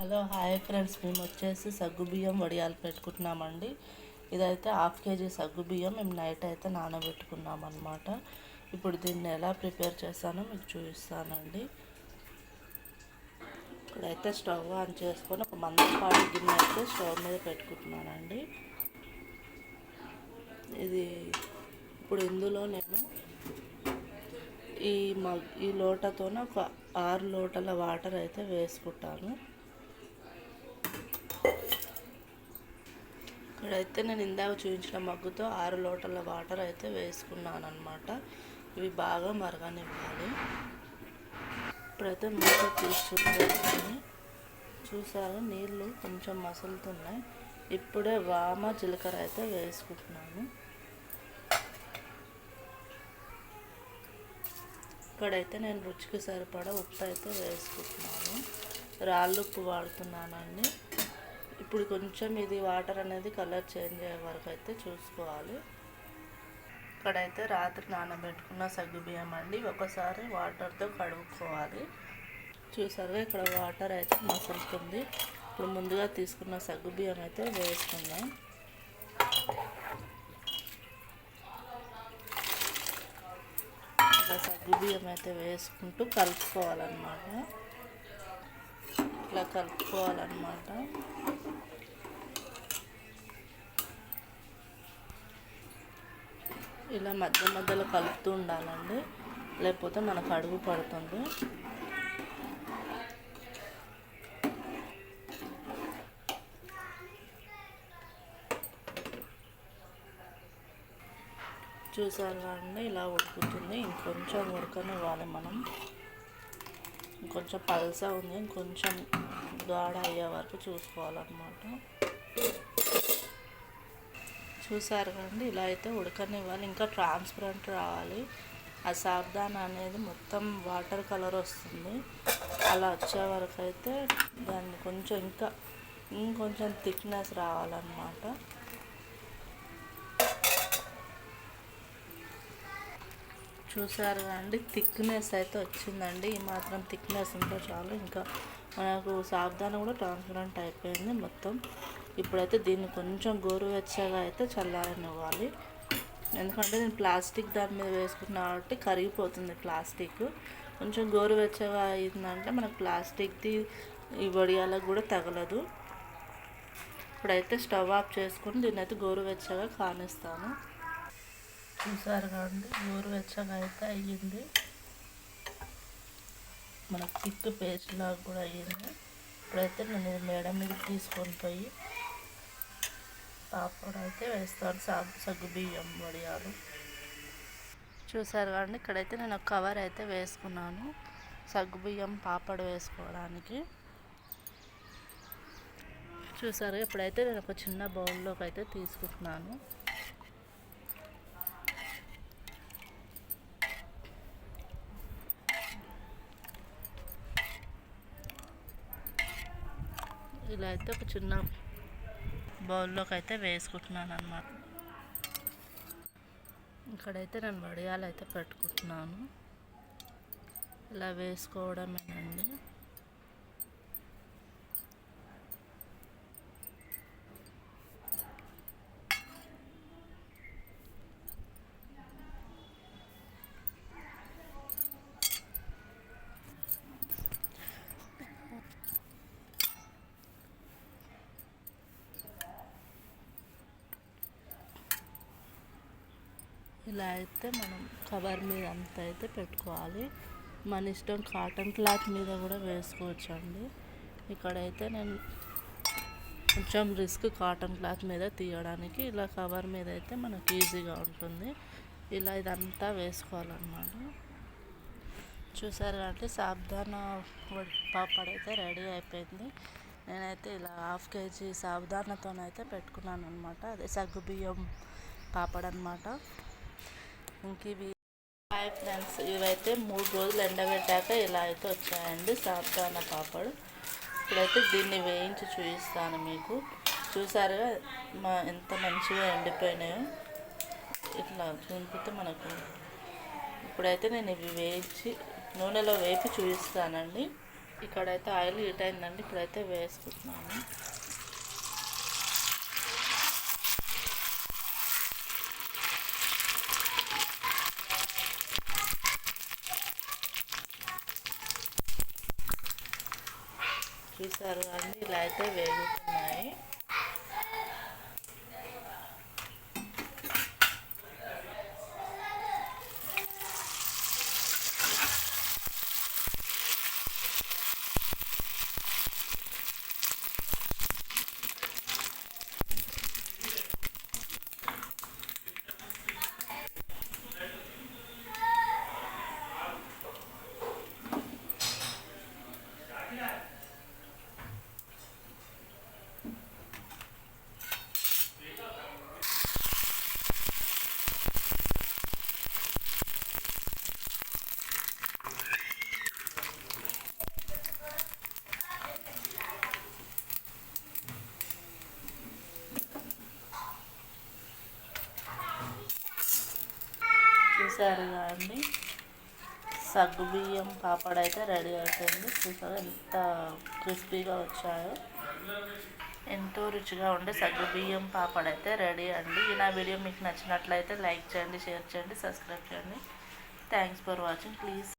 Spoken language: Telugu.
Hello hi friends. మేము వచ్చేసి సగ్గు బియ్యం వడియాలు పెట్టుకుంటున్నామండి. ఇదైతే హాఫ్ కేజీ సగ్గు బియ్యం. మేము నైట్ అయితే నానబెట్టుకున్నాం అనమాట ఇప్పుడు దీన్ని ఎలా ప్రిపేర్ చేస్తానో మీకు చూపిస్తానండి. ఇక్కడైతే స్టవ్ ఆన్ చేసుకొని ఒక మందపాటి గిన్నె అయితే స్టవ్ మీద పెట్టుకుంటున్నానండి. ఇది ఇప్పుడు ఇందులో నేను ఈ మగ్ ఈ లోటతోనే ఒక ఆరు లోటల వాటర్ అయితే వేసుకుంటాను. ఇక్కడైతే నేను ఇందాక చూపించిన మగ్గుతో ఆరు లోటల వాటర్ అయితే వేసుకున్నాను అనమాట ఇవి బాగా మరగనివ్వాలి. ఇప్పుడైతే మూత తీసుకుంటాను చూసారు? నీళ్ళు కొంచెం మసులుతున్నాయి. ఇప్పుడే వామ జీలకర్ర అయితే వేసుకుంటున్నాను. ఇక్కడైతే నేను రుచికి సరిపడా ఉప్పు అయితే వేసుకుంటున్నాను. రాళ్ళు ఉప్పు వాడుతున్నానండి. ఇప్పుడు కొంచెం ఇది వాటర్ అనేది కలర్ చేంజ్ అయ్యే వరకు అయితే చూసుకోవాలి. ఇక్కడైతే రాత్రి నానబెట్టుకున్న సగ్గు బియ్యం అండి. ఒకసారి వాటర్తో కడుక్కోవాలి. చూసారుగా ఇక్కడ వాటర్ అయితే మసులుతుంది. ఇప్పుడు ముందుగా తీసుకున్న సగ్గు బియ్యం అయితే వేసుకుందాం. ఇలా సగ్గు బియ్యం అయితే వేసుకుంటూ కలుపుకోవాలన్నమాట. ఇట్లా కలుపుకోవాలన్నమాట. ఇలా మధ్య మధ్యలో కలుపుతూ ఉండాలండి. లేకపోతే మనకు అడుగు పడుతుంది. చూసారు కానీ ఇలా ఉడుకుతుంది. ఇంకొంచెం ఉడకనివ్వాలి మనం. ఇంకొంచెం పల్సా ఉంది. ఇంకొంచెం గాఢ అయ్యే వరకు చూసుకోవాలన్నమాట. చూసారు కదండి ఇలా అయితే ఉడకనివ్వాలి. ఇంకా ట్రాన్స్పరెంట్ రావాలి. ఆ సాబ్దాన్ అనేది మొత్తం వాటర్ కలర్ వస్తుంది. అలా వచ్చే వరకు అయితే దాన్ని కొంచెం ఇంకా ఇంకొంచెం థిక్నెస్ రావాలన్నమాట. చూసారు అండి థిక్నెస్ అయితే వచ్చిందండి. ఈ మాత్రం థిక్నెస్ ఉంటే చాలు. ఇంకా మనకు సాబ్దాన కూడా ట్రాన్స్పరెంట్ అయిపోయింది మొత్తం. ఇప్పుడైతే దీన్ని కొంచెం గోరువెచ్చగా అయితే చల్లారనివ్వాలి. ఎందుకంటే నేను ప్లాస్టిక్ దాని మీద వేసుకున్నా కాబట్టి కరిగిపోతుంది ప్లాస్టిక్. కొంచెం గోరువెచ్చగా అయిందంటే మనకు ప్లాస్టిక్ది ఈ వడియాలకు కూడా తగలదు. ఇప్పుడైతే స్టవ్ ఆఫ్ చేసుకుని దీన్ని అయితే గోరువెచ్చగా కానిస్తాను. చూసారు కదండి గోరువెచ్చగా అయితే అయ్యింది. మనకు థిక్ పేస్ట్ లాగా కూడా అయ్యింది. ఇప్పుడైతే నేను మేడం మీద తీసుకొని పోయి పాపడ్ అయితే వేస్తాను సగ్గు బియ్యం వడియాలు. చూసారు కానీ ఇక్కడైతే నేను కవర్ అయితే వేసుకున్నాను. సగ్గు బియ్యం పాపడ్ వేసుకోవడానికి. చూసారు ఇప్పుడైతే నేను ఒక చిన్న బౌల్లోకి అయితే తీసుకుంటున్నాను. ఇలా అయితే ఒక చిన్న బౌల్లోకి అయితే వేసుకుంటున్నాను అనమాట ఇక్కడైతే నేను వడియాలు అయితే పెట్టుకుంటున్నాను. ఇలా వేసుకోవడమేనండి. ఇలా అయితే మనం కవర్ మీద అంతా అయితే పెట్టుకోవాలి. మన ఇష్టం కాటన్ క్లాత్ మీద కూడా వేసుకోవచ్చు అండి ఇక్కడైతే నేను కొంచెం రిస్క్ కాటన్ క్లాత్ మీద తీయడానికి ఇలా కవర్ మీద అయితే మనకు ఈజీగా ఉంటుంది. ఇలా ఇదంతా వేసుకోవాలన్నమాట. చూసారు అంటే సాబుదాన పాపడ్ అయితే రెడీ అయిపోయింది. నేనైతే ఇలా హాఫ్ కేజీ సాబుదానాతోనైతే పెట్టుకున్నాను అనమాట అదే సగ్గు బియ్యం పాపడ్ అనమాట ఇంక ఇవి హాయ్ ఫ్రెండ్స్ ఇవైతే మూడు రోజులు ఎండబెట్టాక ఇలా అయితే వచ్చాయండి. సాబ్దానా పాపడు. ఇప్పుడైతే దీన్ని వేయించి చూపిస్తాను మీకు. చూసారుగా మా ఎంత మంచిగా ఎండిపోయినాయో. ఇట్లా చూపితే మనకు ఇప్పుడైతే నేను ఇవి వేయించి నూనెలో వేపి చూపిస్తానండి. ఇక్కడైతే ఆయిల్ హీట్ అయిందండి. ఇప్పుడైతే వేసుకుంటున్నాను. చూసారు అండి ఇలా అయితే వేగుతున్నాయి. చూసారు అండి సగ్గు బియ్యం అయితే రెడీ అవుతుంది చూసారు ఎంత క్రిస్పీగా వచ్చాయో. ఎంతో రుచిగా ఉండే సగ్గు బియ్యం అయితే రెడీ అండి. నా వీడియో మీకు నచ్చినట్లయితే లైక్ చేయండి షేర్ చేయండి సబ్స్క్రైబ్ చేయండి. Thanks for watching. ప్లీజ్.